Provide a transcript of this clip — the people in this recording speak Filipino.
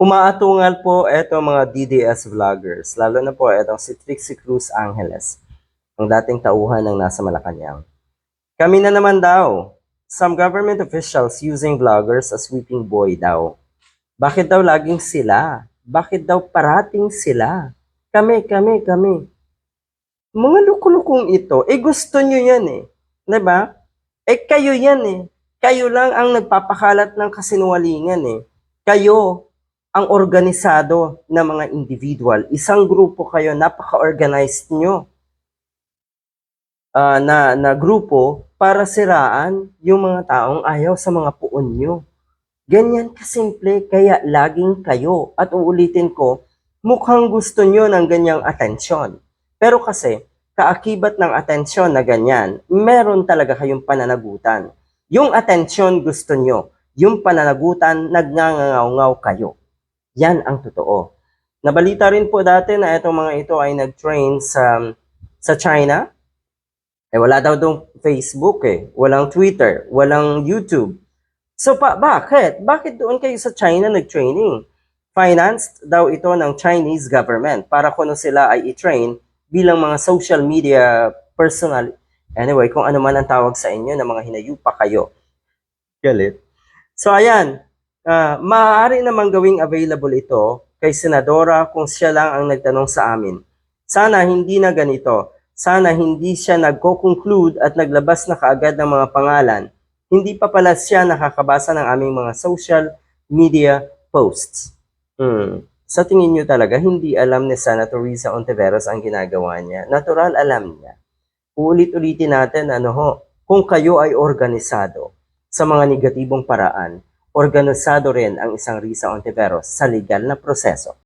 Umaatungal po eto mga DDS vloggers, lalo na po etong si Trixie Cruz Angeles, ang dating tauhan ng nasa Malacanang. Kami na naman daw, some government officials using vloggers as whipping boy daw. Bakit daw laging sila? Bakit daw parating sila? Kami, kami, kami. Mga lukulukong ito, eh gusto nyo yan eh. ba? Eh kayo yan eh. Kayo lang ang nagpapakalat ng kasinungalingan eh. Kayo ang organisado ng mga individual. Isang grupo kayo, napaka-organized nyo ah, na, na grupo para siraan yung mga taong ayaw sa mga puon nyo. Ganyan kasimple, kaya laging kayo. At uulitin ko, mukhang gusto nyo ng ganyang atensyon. Pero kasi, kaakibat ng atensyon na ganyan, meron talaga kayong pananagutan. Yung atensyon gusto nyo, yung pananagutan, nagngangaw kayo. Yan ang totoo. Nabalita rin po dati na itong mga ito ay nag-train sa, sa China. Eh wala daw dong Facebook eh, walang Twitter, walang YouTube. So pa, bakit? Bakit doon kayo sa China nag-training? Financed daw ito ng Chinese government para kuno sila ay i-train bilang mga social media personal. Anyway, kung ano man ang tawag sa inyo na mga hinayupa kayo. Galit. So ayan, Ah, maaari namang gawing available ito kay Senadora kung siya lang ang nagtanong sa amin. Sana hindi na ganito. Sana hindi siya nagko-conclude at naglabas na kaagad ng mga pangalan. Hindi pa pala siya nakakabasa ng aming mga social media posts. Hmm. Sa tingin nyo talaga, hindi alam ni Senator Risa Ontiveros ang ginagawa niya. Natural alam niya. Uulit-ulitin natin, ano ho, kung kayo ay organisado sa mga negatibong paraan, organisado rin ang isang Risa Ontiveros sa legal na proseso.